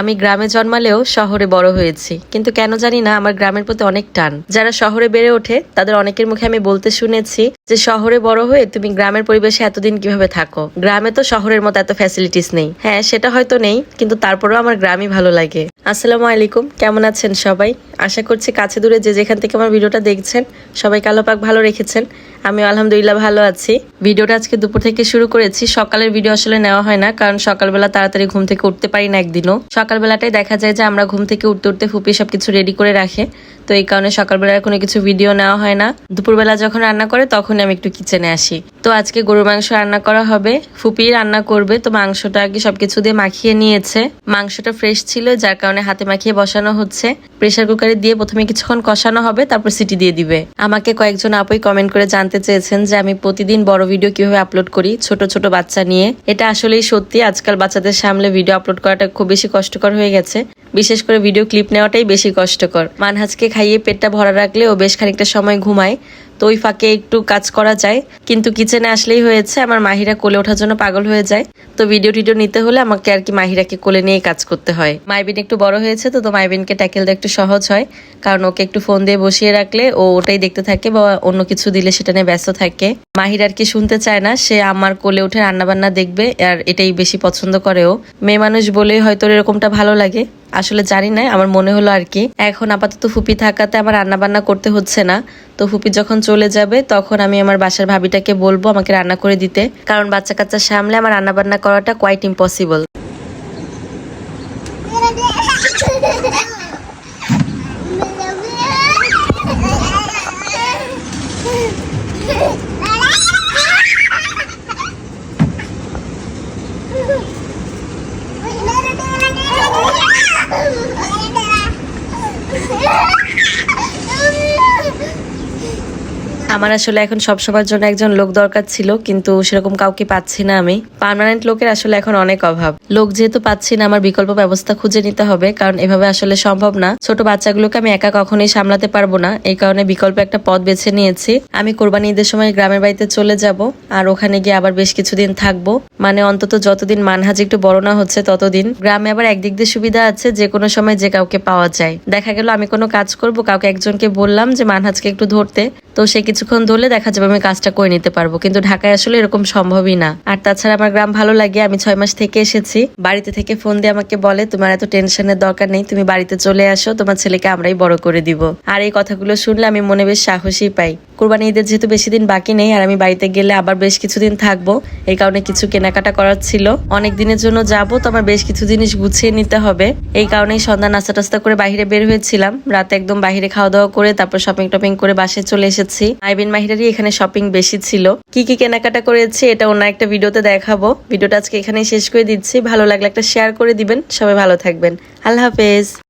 আমি গ্রামে জন্মালেও শহরে বড় হয়েছি। কিন্তু কেন জানি না, আমার গ্রামের প্রতি অনেক টান। যারা শহরে বেড়ে ওঠে, তাদের অনেকের মুখে আমি বলতে শুনেছি যে, শহরে বড় হয়ে তুমি গ্রামের পরিবেশে এতদিন কীভাবে থাকো? গ্রামে তো শহরের মতো এত ফ্যাসিলিটিস নেই। হ্যাঁ সেটা হয়তো নেই, কিন্তু তারপরেও আমার গ্রামই ভালো লাগে। আসসালামু আলাইকুম, কেমন আছেন সবাই? আশা করছি কাছে দূরে যে যেখান থেকে আমার ভিডিওটা দেখছেন সবাই কালো পাক ভালো রেখেছেন। আমি আলহামদুলিল্লাহ ভালো আছি। ভিডিওটা আজকে দুপুর থেকে শুরু করেছি। সকালের ভিডিও আসলে নেওয়া হয় না, কারণ সকালবেলা তাড়াতাড়ি ঘুম থেকে উঠতে পারি না একদিনও। সকালবেলাটাই দেখা যায় যে আমরা ঘুম থেকে উঠতে উঠতে ফুপি সবকিছু রেডি করে রাখে। তো এই কারণে সকালবেলা কোনো কিছু ভিডিও নেওয়া হয় না। দুপুরবেলা যখন রান্না করে তখন আমি একটু কিচেনে আসি। তো আজকে গরুর মাংস রান্না করা হবে। ফুপি রান্না করবে, তো মাংসটা আগে সবকিছু দিয়ে মাখিয়ে নিয়েছে। মাংসটা ফ্রেশ ছিল, যার কারণে হাতে মাখিয়ে বসানো হচ্ছে। প্রেসার কুকারে দিয়ে প্রথমে কিছুক্ষণ কষানো হবে, তারপর সিটি দিয়ে দিবে। আমাকে কয়েকজন আপুই কমেন্ট করে জানতে চেয়েছেন যে আমি প্রতিদিন বড় ভিডিও কীভাবে আপলোড করি, ছোট ছোট বাচ্চা নিয়ে। এটা আসলেই সত্যি। আজকাল বাচ্চাদের সামনে ভিডিও আপলোড করাটা খুব বেশি কষ্টকর হয়ে গেছে। বিশেষ করে ভিডিও ক্লিপ নেওয়াটাই বেশি কষ্টকর। মানহাজকে খাইয়ে পেটটা ভরা রাখলে ও বেশ খানিকটা সময় ঘুমায়। তো ওই ফাঁকে একটু কাজ করা যায়, কিন্তু কিচেনে আসলেই হয়েছে, আমার মাহিরা কোলে ওঠার জন্য পাগল হয়ে যায়। তো ভিডিও টিডিও নিতে হলে আমাকে আর কি মাহিরাকে কোলে নিয়ে কাজ করতে হয়। মাইবিন একটু বড় হয়েছে তো তো মাইবিনকে ট্যাকেল দেওয়া একটু সহজ হয়। কারণ ওকে একটু ফোন দিয়ে বসিয়ে রাখলে ও ওটাই দেখতে থাকে বা অন্য কিছু দিলে সেটা নিয়ে ব্যস্ত থাকে। মাহির আর কি শুনতে চায় না, সে আমার কোলে উঠে রান্নাবান্না দেখবে, আর এটাই বেশি পছন্দ করে ও। মেয়ে মানুষ বলে হয়তো এরকমটা ভালো লাগে, আসলে জানি না, আমার মনে হলো আর কি। এখন আপাতত ফুপি থাকাতে আমার রান্না বান্না করতে হচ্ছে না। তো ফুপি যখন চলে যাবে, তখন আমি আমার বাসার ভাবিটাকে বলব আমাকে রান্না করে দিতে। কারণ বাচ্চা কাচ্চা সামলে আমার রান্না বান্না করাটা কোয়াইট ইম্পসিবল আমার আসলে এখন সব সবসময়ের জন্য একজন লোক দরকার ছিল, কিন্তু সেরকম কাউকে পাচ্ছি না আমি। পার্মানেন্ট লোকের আসলে এখন অনেক অভাব। লোক যেহেতু পাচ্ছি না, আমার বিকল্প ব্যবস্থা খুঁজে নিতে হবে, কারণ এভাবে আসলে সম্ভব না। ছোট বাচ্চাগুলোকে আমি একা কখনোই সামলাতে পারব না। এই কারণে বিকল্প একটা পথ বেছে নিয়েছি। আমি কোরবানি ঈদের সময় গ্রামের বাড়িতে চলে যাব, আর ওখানে গিয়ে আবার বেশ কিছুদিন থাকব। মানে অন্তত যতদিন মানহাজ একটু বড় না হচ্ছে, ততদিন। গ্রামে আবার একদিক দিয়ে সুবিধা আছে, যে কোনো সময় যে কাউকে পাওয়া যায়। দেখা গেল আমি কোনো কাজ করব, কাউকে একজনকে বললাম যে মানহাজকে একটু ধরতে। তো সে কিছুক্ষণ ধরলে দেখা যাবে আমি কাজটা করে নিতে পারব। কিন্তু ঢাকায় আসলে এরকম সম্ভবই না। আর তাছাড়া আমার গ্রাম ভালো লাগে, আমি ছয় মাস থেকে এসেছি। বাড়িতে থেকে ফোন দিয়ে আমাকে বলে, তোমার এত টেনশনের দরকার নেই, তুমি বাড়িতে চলে আসো, তোমার ছেলেকে আমরাই বড় করে দিব। আর এই কথাগুলো শুনলে আমি মনে বেশ সাহসী পাই। কোরবানি ঈদের যেহেতু বেশি দিন বাকি নেই, আর আমি বাড়িতে গেলে আবার বেশ কিছুদিন থাকব, এই কারণে কিছু কেনাকাটা করার ছিল। অনেক দিনের জন্য যাব, তো আমার বেশ কিছু জিনিস গুছিয়ে নিতে হবে। এই কারণেই সন্ধ্যা নাস্তা টাস্তা করে বাইরে বের হয়েছিলাম। রাতে একদম বাইরে খাওয়া দাওয়া করে, তারপর শপিং টপিং করে বাসে চলে এসেছি। আইবিন মাহিরারই এখানে শপিং বেশি ছিল। কি কি কেনাকাটা করেছি এটা অন্য একটা ভিডিওতে দেখাবো। ভিডিওটা আজকে এখানেই শেষ করে দিচ্ছি। ভালো লাগলে একটা শেয়ার করে দিবেন। সবাই ভালো থাকবেন। আল্লাহ হাফেজ।